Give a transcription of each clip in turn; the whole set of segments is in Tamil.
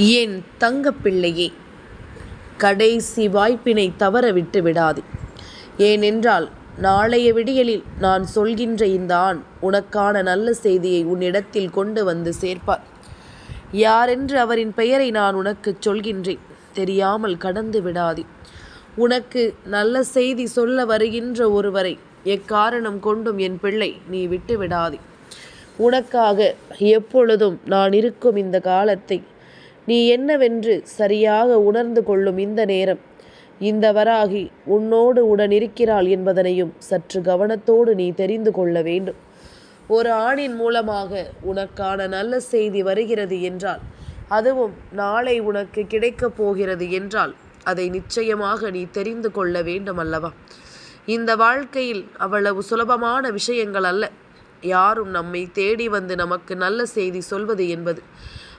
என் தங்கப்பிள்ளையே? கடைசி வாய்ப்பினை தவற விட்டு விடாதே. ஏனென்றால் நாளைய விடியலில் நான் சொல்கின்ற இந்த ஆண் உனக்கான நல்ல செய்தியை உன்னிடத்தில் கொண்டு வந்து சேர்ப்பார். யாரென்று அவரின் பெயரை நான் உனக்கு சொல்கின்றேன். தெரியாமல் கடந்து விடாதே. உனக்கு நல்ல செய்தி சொல்ல வருகின்ற ஒருவரை எக்காரணம் கொண்டும் என் பிள்ளை நீ விட்டு விடாதே. உனக்காக எப்பொழுதும் நான் இருக்கும் இந்த காலத்தை நீ என்னவென்று சரியாக உணர்ந்து கொள்ளும் இந்த நேரம். இந்த வராகி உன்னோடு உடன் இருக்கிறாள் என்பதனையும் சற்று கவனத்தோடு நீ தெரிந்து கொள்ள வேண்டும். ஒரு ஆணின் மூலமாக உனக்கான நல்ல செய்தி வருகிறது என்றால் அதுவும் நாளை உனக்கு கிடைக்கப் போகிறது என்றால் அதை நிச்சயமாக நீ தெரிந்து கொள்ள வேண்டும் அல்லவா இந்த வாழ்க்கையில் அவ்வளவு சுலபமான விஷயங்கள் அல்ல. யாரும் நம்மை தேடி வந்து நமக்கு நல்ல செய்தி சொல்வது என்பது.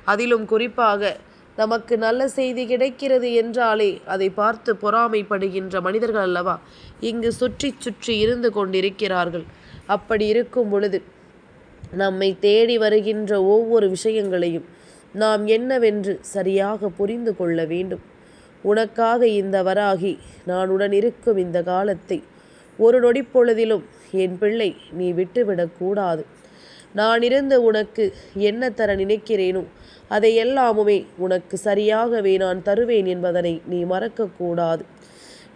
அதிலும் குறிப்பாக நமக்கு நல்ல செய்தி கிடைக்கிறது என்றாலே அதை பார்த்து பொறாமைப்படுகின்ற மனிதர்கள் அல்லவா? இங்கு சுற்றி சுற்றி இருந்து கொண்டிருக்கிறார்கள். அப்படி இருக்கும் பொழுது நம்மை தேடி வருகின்ற ஒவ்வொரு விஷயங்களையும் நாம் என்னவென்று சரியாக புரிந்து கொள்ள வேண்டும். உனக்காக இந்த வராகி நான் உடன் இருக்கும் இந்த காலத்தை ஒரு நொடிப்பொழுதிலும் என் பிள்ளை நீ விட்டுவிடக்கூடாது நான் இருந்து உனக்கு என்ன தர நினைக்கிறேனோ அதை எல்லாமுமே உனக்கு சரியாகவே நான் தருவேன் என்பதனை நீ மறக்கக்கூடாது.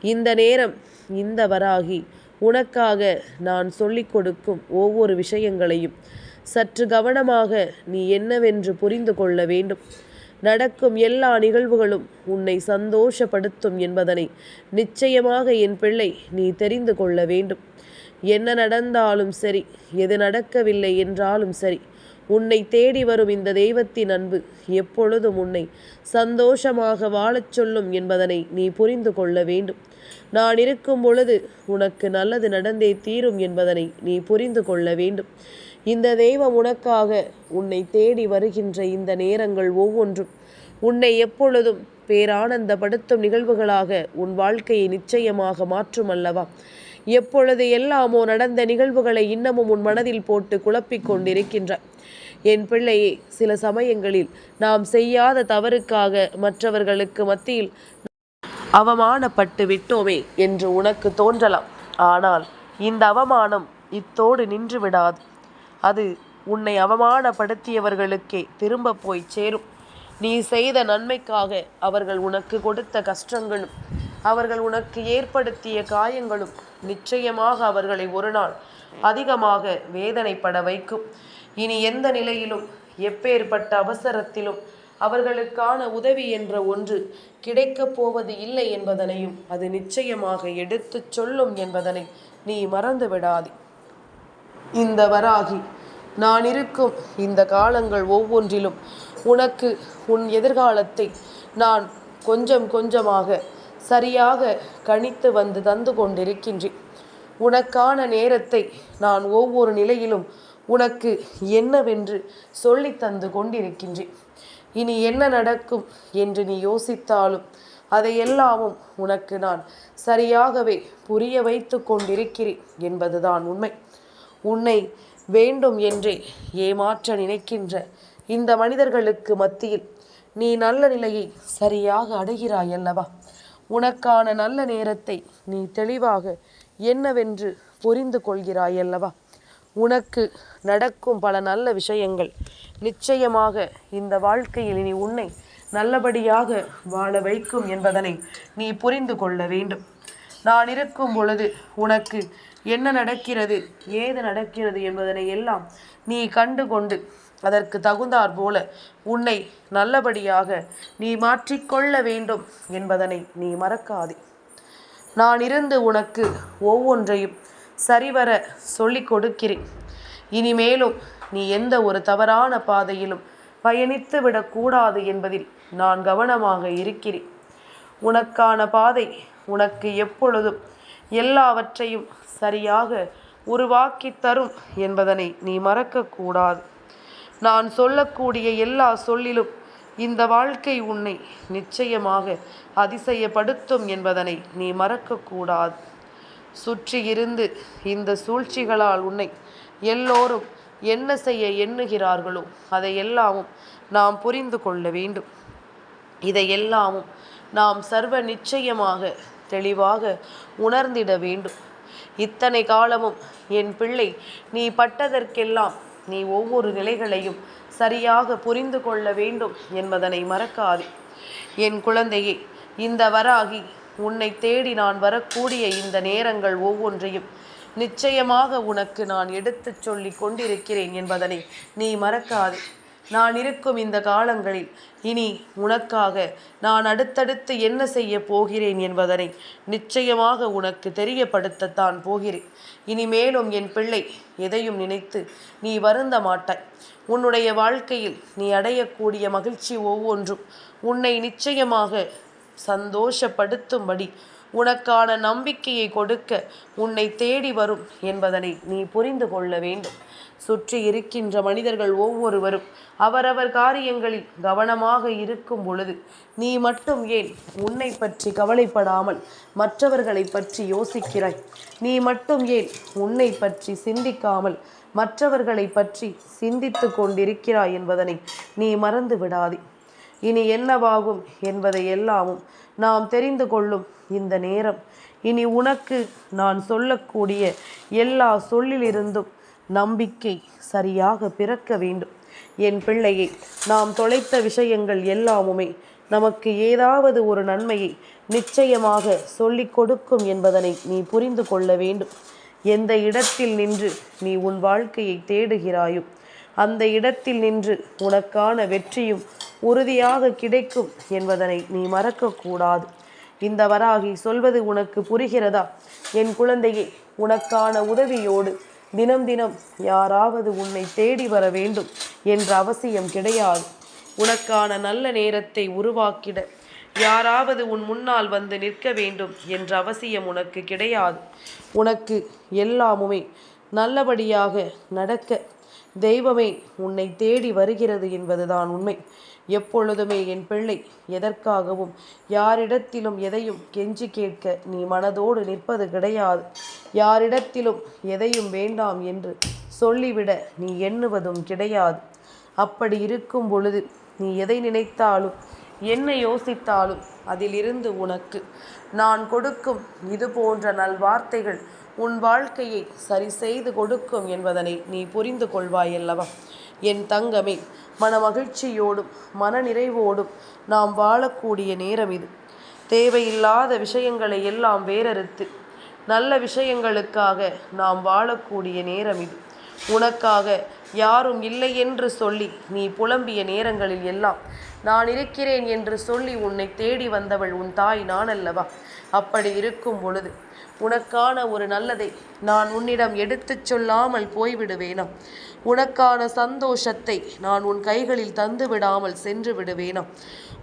இந்த நேரம் இந்த வராகி உனக்காக நான் சொல்லிக் கொடுக்கும் ஒவ்வொரு விஷயங்களையும் சற்று கவனமாக நீ என்னவென்று புரிந்து கொள்ள வேண்டும். நடக்கும் எல்லா நிகழ்வுகளும் உன்னை சந்தோஷப்படுத்தும் என்பதனை நிச்சயமாக என் பிள்ளை நீ தெரிந்து கொள்ள வேண்டும். என்ன நடந்தாலும் சரி எது நடக்கவில்லை என்றாலும் சரி உன்னை தேடி வரும் இந்த தெய்வத்தின் அன்பு எப்பொழுதும் உன்னை சந்தோஷமாக வாழச் சொல்லும் என்பதனை நீ புரிந்து கொள்ள வேண்டும். நான் இருக்கும் பொழுது உனக்கு நல்லது நடந்தே தீரும் என்பதனை நீ புரிந்து கொள்ள வேண்டும். இந்த தெய்வம் உனக்காக உன்னை தேடி வருகின்ற இந்த நேரங்கள் ஒவ்வொன்றும். உன்னை எப்பொழுதும் பேரானந்தப்படுத்தும் நிகழ்வுகளாக உன் வாழ்க்கையை நிச்சயமாக மாற்றும் அல்லவா எப்பொழுது எல்லாமோ நடந்த நிகழ்வுகளை இன்னமும் உன் மனதில் போட்டு குழப்பிக் கொண்டிருக்கின்ற. என் பிள்ளையே சில சமயங்களில் நாம் செய்யாத தவறுக்காக மற்றவர்களுக்கு மத்தியில் அவமானப்பட்டு விட்டோமே என்று உனக்கு தோன்றலாம். ஆனால் இந்த அவமானம் இத்தோடு நின்று விடாது. அது உன்னை அவமானப்படுத்தியவர்களுக்கே திரும்ப போய் சேரும். நீ செய்த நன்மைக்காக அவர்கள் உனக்கு கொடுத்த கஷ்டங்களும் அவர்கள் உனக்கு ஏற்படுத்திய காயங்களும் நிச்சயமாக அவர்களை ஒரு நாள் அதிகமாக வேதனைப்பட வைக்கும். இனி எந்த நிலையிலும் எப்பேற்பட்ட அவசரத்திலும் அவர்களுக்கான உதவி என்ற ஒன்று கிடைக்கப் போவது இல்லை என்பதனையும் அது நிச்சயமாக எடுத்துச் சொல்லும் என்பதனை நீ மறந்து விடாதே. இந்த வராகி நான் இருக்கும் இந்த காலங்கள் ஒவ்வொன்றிலும் உனக்கு உன் எதிர்காலத்தை நான் கொஞ்சம் கொஞ்சமாக சரியாக கணித்து வந்து தந்து கொண்டிருக்கின்றேன் உனக்கான நேரத்தை நான் ஒவ்வொரு நிலையிலும் உனக்கு என்னவென்று சொல்லி தந்து கொண்டிருக்கின்றேன் இனி என்ன நடக்கும் என்று நீ யோசித்தாலும் அதையெல்லாமும் உனக்கு நான் சரியாகவே புரிய வைத்து கொண்டிருக்கிறேன் என்பதுதான் உண்மை. உன்னை வேண்டும் என்றே ஏமாற்ற நினைக்கின்ற இந்த மனிதர்களுக்கு மத்தியில் நீ நல்ல நிலையை சரியாக அடைகிறாய் அல்லவா உனக்கான நல்ல நேரத்தை நீ தெளிவாக என்னவென்று புரிந்து கொள்கிறாய் அல்லவா உனக்கு நடக்கும் பல நல்ல விஷயங்கள். நிச்சயமாக இந்த வாழ்க்கையில் நீ உன்னை நல்லபடியாக வாழ வைக்கும் என்பதனை நீ புரிந்து கொள்ள வேண்டும். நான் இருக்கும் பொழுது உனக்கு என்ன நடக்கிறது ஏது நடக்கிறது என்பதனை எல்லாம் நீ கண்டு கொண்டு அதற்கு தகுந்தாற் போல உன்னை நல்லபடியாக நீ மாற்றிக்கொள்ள வேண்டும் என்பதனை நீ மறக்காதே. நான் இருந்து உனக்கு ஒவ்வொன்றையும் சரிவர சொல்லிக் கொடுக்கிறேன். இனிமேலும் நீ எந்த ஒரு தவறான பாதையிலும் பயணித்து விடக்கூடாது என்பதில் நான் கவனமாக இருக்கிறேன். உனக்கான பாதை உனக்கு எப்பொழுதும் எல்லாவற்றையும் சரியாக உருவாக்கி தரும் என்பதனை நீ மறக்கக்கூடாது நான் சொல்லக்கூடிய எல்லா சொல்லிலும் இந்த வாழ்க்கை உன்னை நிச்சயமாக அதிசயப்படுத்தும் என்பதனை நீ மறக்கக்கூடாது. சுற்றி இருந்து இந்த சூழ்ச்சிகளால் உன்னை எல்லோரும் என்ன செய்ய எண்ணுகிறார்களோ அதை எல்லாமும் நாம் புரிந்து கொள்ள வேண்டும். இதையெல்லாமும் நாம் சர்வ நிச்சயமாக தெளிவாக உணர்ந்திட வேண்டும். இத்தனை காலமும் என் பிள்ளை நீ பட்டதற்கெல்லாம் நீ ஒவ்வொரு நிலைகளையும் சரியாக புரிந்து கொள்ள வேண்டும் என்பதனை மறக்காது. என் குழந்தையே இந்த வராகி உன்னை தேடி நான் வரக்கூடிய இந்த நேரங்கள் ஒவ்வொன்றையும் நிச்சயமாக உனக்கு நான் எடுத்துச் சொல்லி கொண்டிருக்கிறேன் என்பதனை நீ மறக்காது. நான் இருக்கும் இந்த காலங்களில் இனி உனக்காக நான் அடுத்தடுத்து என்ன செய்ய போகிறேன் என்பதனை நிச்சயமாக உனக்கு தெரியப்படுத்தத்தான் போகிறேன். இனிமேலும் என் பிள்ளை எதையும் நினைத்து நீ வருந்த மாட்டாய். உன்னுடைய வாழ்க்கையில் நீ அடையக்கூடிய மகிழ்ச்சி ஒவ்வொன்றும். உன்னை நிச்சயமாக சந்தோஷப்படுத்தும்படி உனக்கான நம்பிக்கையை கொடுக்க உன்னை தேடி வரும் என்பதனை நீ புரிந்து கொள்ள வேண்டும். சுற்றி இருக்கின்ற மனிதர்கள் ஒவ்வொருவரும் அவரவர் காரியங்களில் கவனமாக இருக்கும் பொழுது நீ மட்டும் ஏன் உன்னை பற்றி கவலைப்படாமல் மற்றவர்களை பற்றி யோசிக்கிறாய்? நீ மட்டும் ஏன் உன்னை பற்றி சிந்திக்காமல் மற்றவர்களை பற்றி சிந்தித்து கொண்டிருக்கிறாய் என்பதனை நீ மறந்து விடாதே. இனி என்னவாகும் என்பதை எல்லாமும் நாம் தெரிந்து கொள்ளும் இந்த நேரம். இனி உனக்கு நான் சொல்லக்கூடிய எல்லா சொல்லிலிருந்தும் நம்பிக்கை சரியாக பிறக்க வேண்டும். என் பிள்ளையை நாம் தொலைத்த விஷயங்கள் எல்லாமுமே நமக்கு ஏதாவது ஒரு நன்மையை நிச்சயமாக சொல்லிக் கொடுக்கும் என்பதனை நீ புரிந்து கொள்ள வேண்டும். எந்த இடத்தில் நின்று நீ உன் வாழ்க்கையை தேடுகிறாயோ அந்த இடத்தில் நின்று உனக்கான வெற்றியும் உறுதியாக கிடைக்கும் என்பதனை நீ மறக்கக்கூடாது. இந்த வராகி சொல்வது உனக்கு புரிகிறதா? என் குழந்தையே உனக்கான உதவியோடு தினம் தினம் யாராவது உன்னை தேடி வர வேண்டும் என்ற அவசியம் கிடையாது. உனக்கான நல்ல நேரத்தை உருவாக்கிட யாராவது உன் முன்னால் வந்து நிற்க வேண்டும் என்ற அவசியம் உனக்கு கிடையாது. உனக்கு எல்லாமுமே நல்லபடியாக நடக்க தெய்வமே உன்னை தேடி வருகிறது என்பதுதான் உண்மை. எப்பொழுதுமே என் பிள்ளை எதற்காகவும் யாரிடத்திலும் எதையும் கெஞ்சி கேட்க நீ மனதோடு நிற்பது கிடையாது. யாரிடத்திலும் எதையும் வேண்டாம் என்று சொல்லிவிட நீ எண்ணுவதும் கிடையாது. அப்படி இருக்கும் பொழுது நீ எதை நினைத்தாலும் என்ன யோசித்தாலும் அதிலிருந்து உனக்கு நான் கொடுக்கும் இது போன்ற நல்வார்த்தைகள் உன் வாழ்க்கையை சரி செய்து கொடுக்கும் என்பதனை நீ புரிந்து கொள்வாயல்லவா? என் தங்கமே மன மகிழ்ச்சியோடும் மன நிறைவோடும் நாம் வாழக்கூடிய நேரம் இது. தேவையில்லாத விஷயங்களை எல்லாம் வேறறுத்து நல்ல விஷயங்களுக்காக நாம் வாழக்கூடிய நேரம் இது. உனக்காக யாரும் இல்லை என்று சொல்லி நீ புலம்பிய நேரங்களில் எல்லாம் நான் இருக்கிறேன் என்று சொல்லி உன்னை தேடி வந்தவள் உன் தாய் நான் அல்லவா அப்படி இருக்கும் பொழுது உனக்கான ஒரு நல்லதை நான் உன்னிடம் எடுத்துச் சொல்லாமல் போய்விடுவேனா? உனக்கான சந்தோஷத்தை நான் உன் கைகளில் தந்து விடாமல் சென்று விடுவேனா?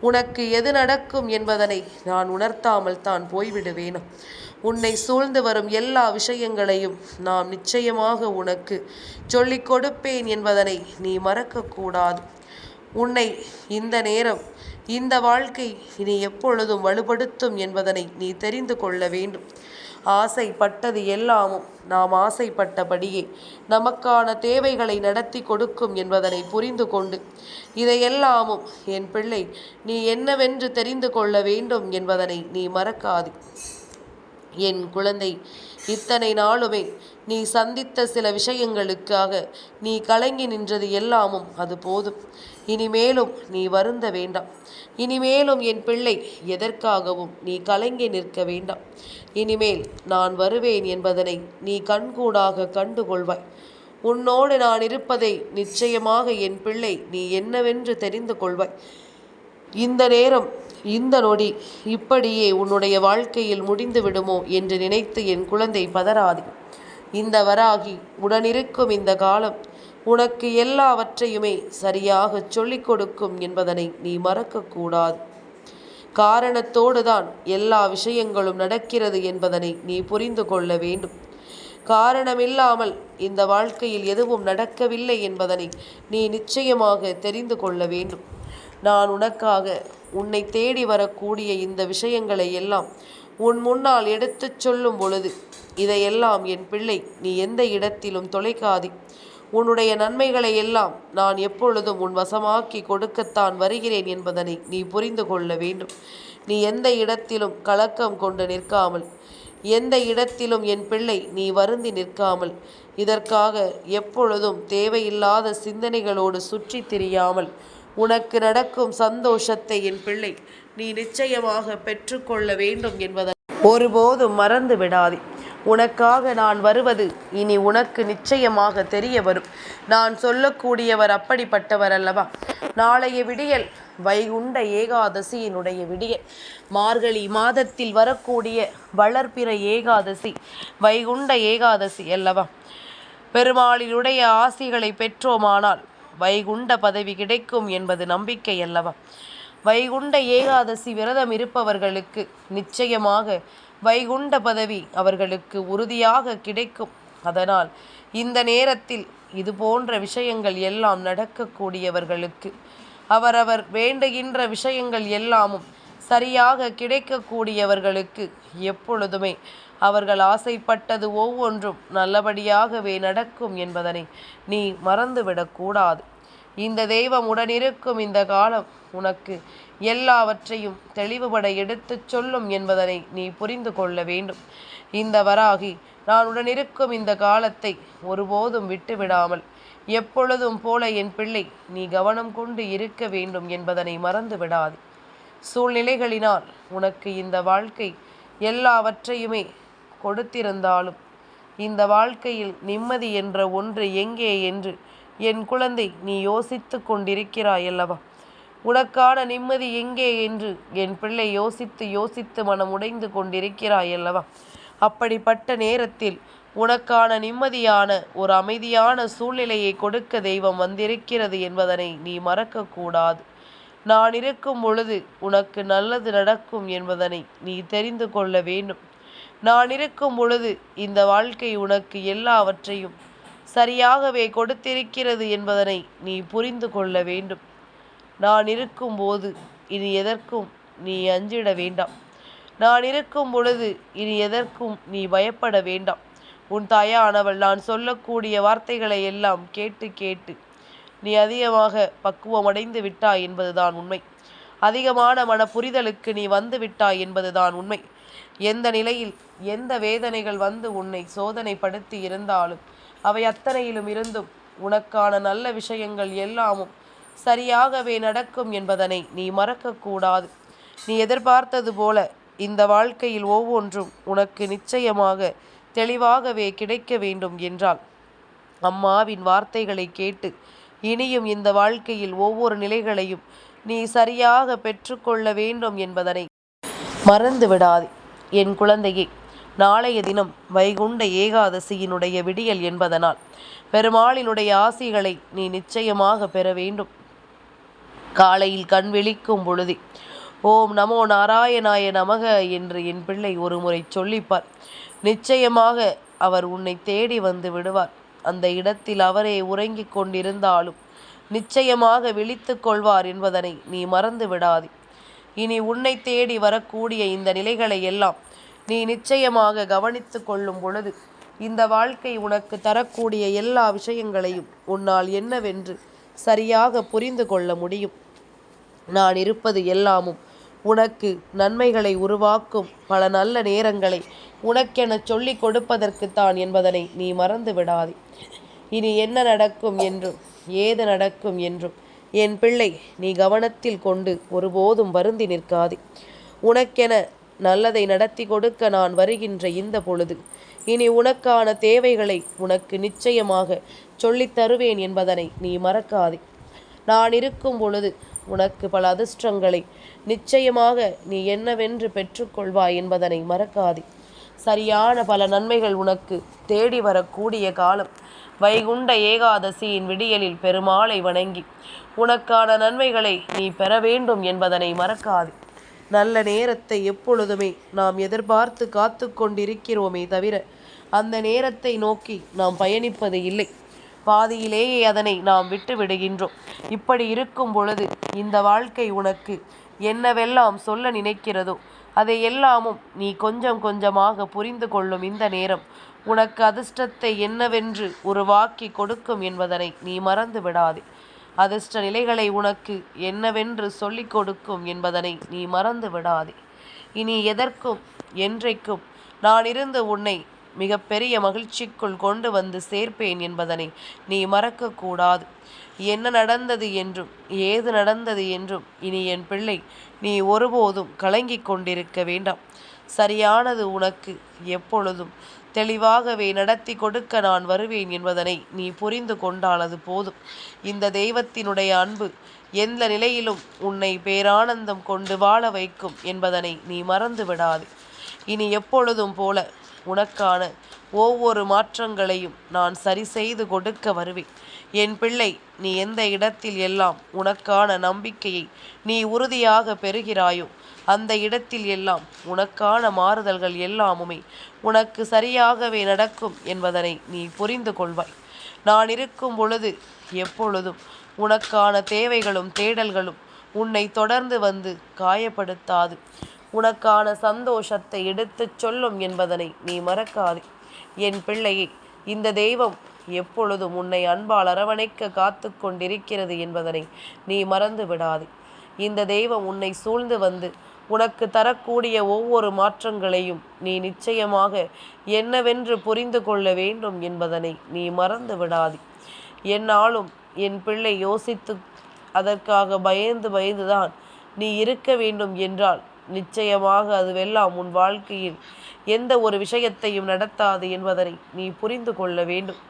உனக்கு எது நடக்கும் என்பதனை நான் உணர்த்தாமல் தான் போய்விடுவேனா? உன்னை சூழ்ந்து வரும் எல்லா விஷயங்களையும் நாம் நிச்சயமாக உனக்கு சொல்லிக் கொடுப்பேன் என்பதனை நீ மறக்கக்கூடாது. உன்னை இந்த நேரம் இந்த வாழ்க்கை இனி எப்பொழுதும் வலுப்படுத்தும் என்பதனை நீ தெரிந்து கொள்ள வேண்டும். ஆசைப்பட்டது எல்லாமும். நாம் ஆசைப்பட்டபடியே நமக்கான தேவைகளை நடத்தி கொடுக்கும் என்பதனை புரிந்து கொண்டு இதையெல்லாமும் என் பிள்ளை நீ என்னவென்று தெரிந்து கொள்ள வேண்டும் என்பதனை நீ மறக்காது. என் குழந்தை இத்தனை நாளுமே நீ சந்தித்த சில விஷயங்களுக்காக நீ கலங்கி நின்றது எல்லாமும் அது போதும். இனிமேலும் நீ வருந்த வேண்டாம். இனிமேலும் என் பிள்ளை எதற்காகவும் நீ கலங்கி நிற்க வேண்டாம். இனிமேல் நான் வருவேன் என்பதனை நீ கண்கூடாக கண்டுகொள்வாய். உன்னோடு நான் இருப்பதை நிச்சயமாக என் பிள்ளை நீ என்னவென்று தெரிந்து கொள்வாய். இந்த நேரம் இந்த நொடி இப்படியே உன்னுடைய வாழ்க்கையில் முடிந்து விடுமோ என்று நினைத்து என் குழந்தை பதறாது. இந்த வராகி உடனிருக்கும் இந்த காலம் உனக்கு எல்லாவற்றையுமே சரியாக சொல்லிக் கொடுக்கும் என்பதனை நீ மறக்கக்கூடாது காரணத்தோடு தான் எல்லா விஷயங்களும் நடக்கிறது என்பதனை நீ புரிந்து கொள்ள வேண்டும். காரணமில்லாமல் இந்த வாழ்க்கையில் எதுவும் நடக்கவில்லை என்பதனை நீ நிச்சயமாக தெரிந்து கொள்ள வேண்டும். நான் உனக்காக உன்னை தேடி வரக்கூடிய இந்த விஷயங்களை எல்லாம் உன் முன்னால் எடுத்துச் சொல்லும் பொழுது இதையெல்லாம் என் பிள்ளை நீ எந்த இடத்திலும் தொலைக்காதே. உன்னுடைய நன்மைகளை எல்லாம் நான் எப்பொழுதும் உன் வசமாக்கி கொடுக்கத்தான் வருகிறேன் என்பதனை நீ புரிந்து கொள்ள வேண்டும். நீ எந்த இடத்திலும் கலக்கம் கொண்டு நிற்காமல் எந்த இடத்திலும் என் பிள்ளை நீ வருந்தி நிற்காமல் இதற்காக எப்பொழுதும் தேவையில்லாத சிந்தனைகளோடு சுற்றி திரியாமல் உனக்கு நடக்கும் சந்தோஷத்தை என் பிள்ளை நீ நிச்சயமாக பெற்றுக்கொள்ள வேண்டும் என்பதை. ஒருபோதும் மறந்து விடாதே. உனக்காக நான் வருவது இனி உனக்கு நிச்சயமாக தெரிய வரும். நான் சொல்லக்கூடியவர் அப்படிப்பட்டவர் அல்லவா? நாளைய விடியல் வைகுண்ட ஏகாதசியினுடைய விடியல். மார்கழி மாதத்தில் வரக்கூடிய வளர்ப்பிற ஏகாதசி வைகுண்ட ஏகாதசி அல்லவா? பெருமாளினுடைய ஆசிகளை பெற்றோமானால் வைகுண்ட பதவி கிடைக்கும் என்பது நம்பிக்கை அல்லவா? வைகுண்ட ஏகாதசி விரதம் இருப்பவர்களுக்கு நிச்சயமாக வைகுண்ட பதவி அவர்களுக்கு உறுதியாக கிடைக்கும். அதனால் இந்த நேரத்தில் இது போன்ற விஷயங்கள் எல்லாம் நடக்கக்கூடியவர்களுக்கு அவரவர் வேண்டுகின்ற விஷயங்கள் எல்லாமும் சரியாக கிடைக்கக்கூடியவர்களுக்கு எப்பொழுதுமே அவர்கள் ஆசைப்பட்டது ஒவ்வொன்றும் நல்லபடியாகவே நடக்கும் என்பதனை நீ மறந்துவிடக்கூடாது. இந்த தெய்வம் உடனிருக்கும் இந்த காலம் உனக்கு எல்லாவற்றையும் தெளிவுபட எடுத்துச் சொல்லும் என்பதனை நீ புரிந்து கொள்ள வேண்டும். இந்த வராகி நான் உடனிருக்கும் இந்த காலத்தை ஒருபோதும் விட்டுவிடாமல் எப்பொழுதும் போல என் பிள்ளை நீ கவனம் கொண்டு இருக்க வேண்டும் என்பதனை மறந்து விடாது சூழ்நிலைகளினால் உனக்கு இந்த வாழ்க்கை எல்லாவற்றையுமே கொடுத்திருந்தாலும் இந்த வாழ்க்கையில் நிம்மதி என்ற ஒன்று எங்கே என்று என் குழந்தை நீ யோசித்து கொண்டிருக்கிறாய் அல்லவா உனக்கான நிம்மதி எங்கே என்று என் பிள்ளை யோசித்து யோசித்து மனம் உடைந்து கொண்டிருக்கிறாய் அல்லவா அப்படிப்பட்ட நேரத்தில் உனக்கான நிம்மதியான ஒரு அமைதியான சூழ்நிலையை கொடுக்க தெய்வம் வந்திருக்கிறது என்பதனை நீ மறக்கக்கூடாது. நான் இருக்கும் பொழுது உனக்கு நல்லது நடக்கும் என்பதனை நீ தெரிந்து கொள்ள வேண்டும். நான் இருக்கும் பொழுது இந்த வாழ்க்கை உனக்கு எல்லாவற்றையும் சரியாகவே கொடுத்திருக்கிறது என்பதனை நீ புரிந்து கொள்ள வேண்டும். நான் இருக்கும்போது இனி எதற்கும் நீ அஞ்சிட வேண்டாம். நான் இருக்கும் பொழுது இனி எதற்கும் நீ பயப்பட வேண்டாம். உன் தாயானவள் நான் சொல்லக்கூடிய வார்த்தைகளை எல்லாம் கேட்டு கேட்டு நீ அதிகமாக பக்குவமடைந்து விட்டாய் என்பதுதான் உண்மை. அதிகமான மன புரிதலுக்கு நீ வந்து விட்டாய் என்பதுதான் உண்மை. எந்த நிலையில் எந்த வேதனைகள் வந்து உன்னை சோதனைப்படுத்தி இருந்தாலும் அவை அத்தனையிலும் இருந்தும் உனக்கான நல்ல விஷயங்கள் எல்லாமும் சரியாகவே நடக்கும் என்பதனை நீ மறக்கக்கூடாது. நீ எதிர்பார்த்தது போல இந்த வாழ்க்கையில் ஒவ்வொன்றும் உனக்கு நிச்சயமாக தெளிவாகவே கிடைக்க வேண்டும் என்றால் அம்மாவின் வார்த்தைகளை கேட்டு இனியும் இந்த வாழ்க்கையில் ஒவ்வொரு நிலைகளையும் நீ சரியாக பெற்றுக்கொள்ள வேண்டும் என்பதனை மறந்து விடாதே என் குழந்தையே நாளைய தினம் வைகுண்ட ஏகாதசியினுடைய விடியல் என்பதனால் பெருமாளினுடைய ஆசிகளை நீ நிச்சயமாக பெற வேண்டும். காலையில் கண் விழிக்கும் பொழுதே ஓம் நமோ நாராயணாய நமக என்று என் பிள்ளை ஒருமுறை சொல்லிப்பார். நிச்சயமாக அவர் உன்னை தேடி வந்து விடுவார். அந்த இடத்தில் அவரே உறங்கிக் கொண்டிருந்தாலும் நிச்சயமாக விழித்து கொள்வார் என்பதனை நீ மறந்து விடாதே. இனி உன்னை தேடி வரக்கூடிய இந்த நிலைகளை எல்லாம் நீ நிச்சயமாக கவனித்து கொள்ளும் பொழுது இந்த வாழ்க்கை உனக்கு தரக்கூடிய எல்லா விஷயங்களையும் உன்னால் என்னவென்று சரியாக புரிந்து கொள்ள முடியும். நான் இருப்பது எல்லாமும் உனக்கு நன்மைகளை உருவாக்கும் பல நல்ல நேரங்களை உனக்கென சொல்லிக் கொடுப்பதற்குத்தான் என்பதனை நீ மறந்து விடாதே. இனி என்ன நடக்கும் என்றும் ஏது நடக்கும் என்றும் என் பிள்ளை நீ கவனத்தில் கொண்டு ஒருபோதும் வருந்தி நிற்காதே. உனக்கென நல்லதை நடத்தி கொடுக்க நான் வருகின்ற இந்த பொழுது இனி உனக்கான தேவைகளை உனக்கு நிச்சயமாக சொல்லித் தருவேன் என்பதனை நீ மறக்காதே. நான் இருக்கும் பொழுது உனக்கு பல அதிர்ஷ்டங்களை நிச்சயமாக நீ என்னவென்று பெற்றுக்கொள்வாய் என்பதனை மறக்காதே. சரியான பல நன்மைகள் உனக்கு தேடி வரக்கூடிய காலம். வைகுண்ட ஏகாதசியின் விடியலில் பெருமாளை வணங்கி உனக்கான நன்மைகளை நீ பெற வேண்டும் என்பதனை மறக்காது. நல்ல நேரத்தை எப்பொழுதுமே நாம் எதிர்பார்த்து காத்து கொண்டிருக்கிறோமே தவிர அந்த நேரத்தை நோக்கி நாம் பயணிப்பது இல்லை. பாதியிலேயே அதனை நாம் விட்டு விடுகின்றோம். இப்படி இருக்கும் பொழுது இந்த வாழ்க்கை உனக்கு என்னவெல்லாம் சொல்ல நினைக்கிறதோ அதை எல்லாமும் நீ கொஞ்சம் கொஞ்சமாக புரிந்து கொள்ளும் இந்த நேரம் உனக்கு அதிர்ஷ்டத்தை என்னவென்று உருவாக்கி கொடுக்கும் என்பதனை நீ மறந்து விடாதே. அதிர்ஷ்ட நிலைகளை உனக்கு என்னவென்று சொல்லிக் கொடுக்கும் என்பதனை நீ மறந்து விடாதே. இனி எதற்கும் என்றைக்கும் நான் இருந்து உன்னை மிகப்பெரிய மகிழ்ச்சிக்குள் கொண்டு வந்து சேர்ப்பேன் என்பதனை நீ மறக்கக்கூடாது. என்ன நடந்தது என்றும் ஏது நடந்தது என்றும் இனி என் பிள்ளை நீ ஒருபோதும் கலங்கிக் கொண்டிருக்க வேண்டாம். சரியானது உனக்கு எப்பொழுதும் தெளிவாகவே நடத்தி கொடுக்க நான் வருவேன் என்பதனை நீ புரிந்து கொண்டால் அது போதும். இந்த தெய்வத்தினுடைய அன்பு எந்த நிலையிலும் உன்னை பேரானந்தம் கொண்டு வாழ வைக்கும் என்பதனை நீ மறந்து விடாது. இனி எப்பொழுதும் போல உனக்கான ஒவ்வொரு மாற்றங்களையும் நான் சரி செய்து கொடுக்க வருவேன். என் பிள்ளை நீ எந்த இடத்தில் எல்லாம் உனக்கான நம்பிக்கையை நீ உறுதியாக பெறுகிறாயோ அந்த இடத்தில் எல்லாம் உனக்கான மாறுதல்கள் எல்லாமுமே உனக்கு சரியாகவே நடக்கும் என்பதனை நீ புரிந்து கொள்வாய். நான் இருக்கும் பொழுது எப்பொழுதும் உனக்கான தேவைகளும் தேடல்களும் உன்னை தொடர்ந்து வந்து காயப்படுத்தாது. உனக்கான சந்தோஷத்தை எடுத்துச் சொல்லும் என்பதனை நீ மறக்காதே. என் பிள்ளையே இந்த தெய்வம் எப்பொழுதும் உன்னை அன்பால் அரவணைக்க காத்து கொண்டிருக்கிறது என்பதனை நீ மறந்து விடாதே இந்த தெய்வம் உன்னை சூழ்ந்து வந்து உனக்கு தரக்கூடிய ஒவ்வொரு மாற்றங்களையும் நீ நிச்சயமாக என்னவென்று புரிந்து கொள்ள வேண்டும் என்பதனை நீ மறந்து விடாது. என்னாலும் என் பிள்ளை யோசித்து அதற்காக பயந்து பயந்துதான் நீ இருக்க வேண்டும் என்றால் நிச்சயமாக அதுவெல்லாம் உன் வாழ்க்கையில் எந்த ஒரு விஷயத்தையும் நடத்தாது என்பதனை நீ புரிந்து கொள்ள வேண்டும்.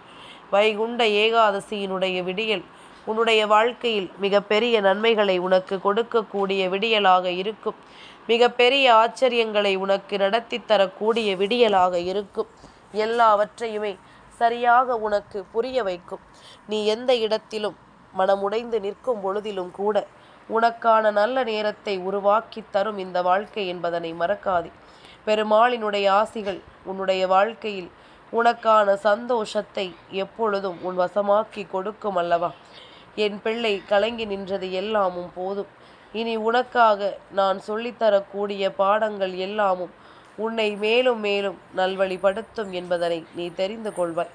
வைகுண்ட ஏகாதசியினுடைய விடியல் உன்னுடைய வாழ்க்கையில் மிகப்பெரிய நன்மைகளை உனக்கு கொடுக்கக்கூடிய விடியலாக இருக்கும். மிகப்பெரிய ஆச்சரியங்களை உனக்கு நடத்தி தரக்கூடிய விடியலாக இருக்கும். எல்லாவற்றையுமே சரியாக உனக்கு புரிய வைக்கும். நீ எந்த இடத்திலும் மனமுடைந்து நிற்கும் பொழுதிலும் கூட உனக்கான நல்ல நேரத்தை உருவாக்கி தரும் இந்த வாழ்க்கை என்பதனை மறக்காதே. பெருமாளினுடைய ஆசிகள் உன்னுடைய வாழ்க்கையில் உனக்கான சந்தோஷத்தை எப்பொழுதும் உன் வசமாக்கி கொடுக்கும் அல்லவா? என் பிள்ளை கலங்கி நின்றது எல்லாமும் போதும். இனி உனக்காக நான் சொல்லித்தரக்கூடிய பாடங்கள் எல்லாமும் உன்னை மேலும் மேலும் நல்வழிப்படுத்தும் என்பதனை நீ தெரிந்து கொள்வாய்.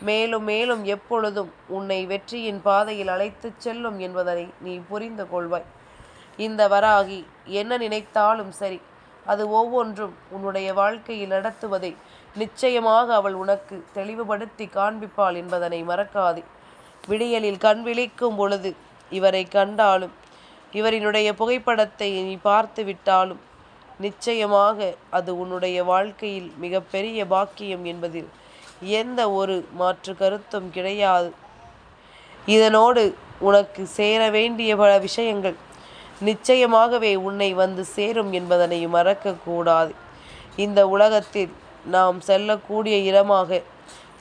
மேலும் மேலும் எப்பொழுதும் உன்னை வெற்றியின் பாதையில் அழைத்துச் செல்லும் என்பதனை நீ புரிந்து கொள்வாய். இந்த வராகி என்ன நினைத்தாலும் சரி அது ஒவ்வொன்றும் உன்னுடைய வாழ்க்கையில் நடத்துவதை நிச்சயமாக அவள் உனக்கு தெளிவுபடுத்தி காண்பிப்பாள் என்பதனை மறக்காதே. விடியலில் கண் விழிக்கும் பொழுது இவரை கண்டாலும் இவரினுடைய புகைப்படத்தை நீ பார்த்து விட்டாலும் நிச்சயமாக அது உன்னுடைய வாழ்க்கையில் மிகப்பெரிய பாக்கியம் என்பதில் எந்த ஒரு மாற்று கருத்தும் கிடையாது. இதனோடு உனக்கு சேர வேண்டிய பல விஷயங்கள் நிச்சயமாகவே உன்னை வந்து சேரும் என்பதனை மறக்கக்கூடாது. இந்த உலகத்தில் நாம் செல்லக்கூடிய இடமாக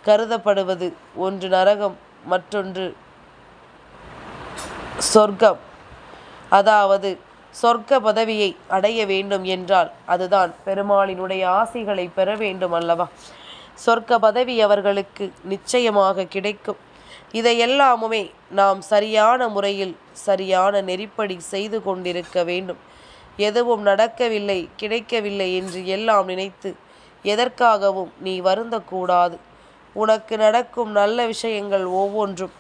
கருதப்படுவது ஒன்று நரகம் மற்றொன்று சொர்க்கம். அதாவது சொர்க்க பதவியை அடைய வேண்டும் என்றால் அதுதான் பெருமாளினுடைய ஆசைகளை பெற வேண்டும் அல்லவா? சொர்க்க பதவி அவர்களுக்கு நிச்சயமாக கிடைக்கும். இதையெல்லாமுமே நாம் சரியான முறையில் சரியான நெறிப்படி செய்து கொண்டிருக்க வேண்டும். எதுவும் நடக்கவில்லை கிடைக்கவில்லை என்று எல்லாம் நினைத்து எதற்காகவும் நீ வருந்தக்கூடாது. உனக்கு நடக்கும் நல்ல விஷயங்கள் ஒவ்வொன்றும்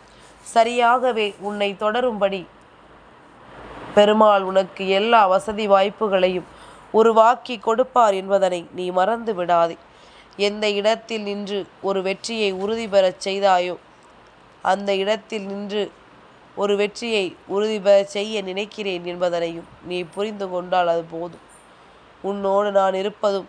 சரியாகவே உன்னை தொடரும்படி பெருமாள் உனக்கு எல்லா வசதி வாய்ப்புகளையும் உருவாக்கி கொடுப்பார் என்பதனை நீ மறந்து விடாதே. எந்த இடத்தில் நின்று ஒரு வெற்றியை உறுதி பெறச் செய்தாயோ அந்த இடத்தில் நின்று ஒரு வெற்றியை உறுதி பெற செய்ய நினைக்கிறேன் என்பதனையும் நீ புரிந்து கொண்டால் அது போதும். உன்னோடு நான் இருப்பதும்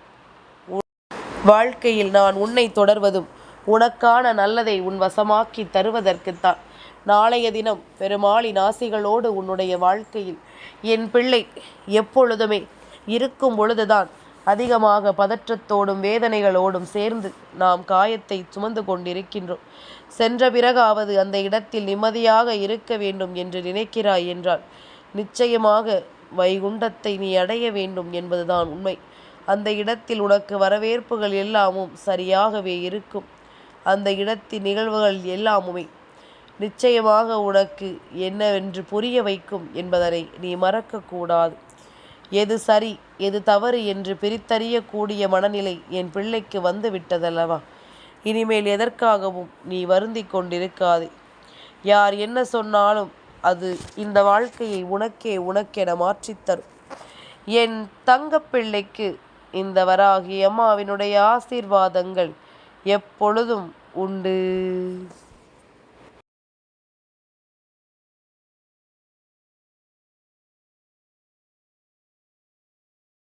வாழ்க்கையில் நான் உன்னை தொடர்வதும் உனக்கான நல்லதை உன் வசமாக்கி தருவதற்குத்தான். நாளைய தினம் பெருமாளின் நாசிகளோடு உன்னுடைய வாழ்க்கையில் என் பிள்ளை எப்பொழுதுமே இருக்கும் பொழுதுதான் அதிகமாக பதற்றத்தோடும் வேதனைகளோடும் சேர்ந்து நாம் காயத்தை சுமந்து கொண்டிருக்கின்றோம். சென்ற பிறகாவது அந்த இடத்தில் நிம்மதியாக இருக்க வேண்டும் என்று நினைக்கிறாய் என்றால் நிச்சயமாக வைகுண்டத்தை நீ அடைய வேண்டும் என்பதுதான் உண்மை. அந்த இடத்தில் உனக்கு வரவேற்புகள் எல்லாமும் சரியாகவே இருக்கும். அந்த இடத்தின் நிகழ்வுகள் எல்லாமுமே நிச்சயமாக உனக்கு என்னவென்று புரிய வைக்கும் என்பதனை நீ மறக்கக்கூடாது. எது சரி எது தவறு என்று பிரித்தறியக்கூடிய மனநிலை என் பிள்ளைக்கு வந்து விட்டதல்லவா இனிமேல் எதற்காகவும் நீ வருந்தி கொண்டிருக்காதே. யார் என்ன சொன்னாலும் அது இந்த வாழ்க்கையை உனக்கே உனக்கென மாற்றித்தரும் என் தங்கப்பிள்ளைக்கு இந்த வராகி அம்மாவினுடைய ஆசீர்வாதங்கள் எப்பொழுதும் உண்டு.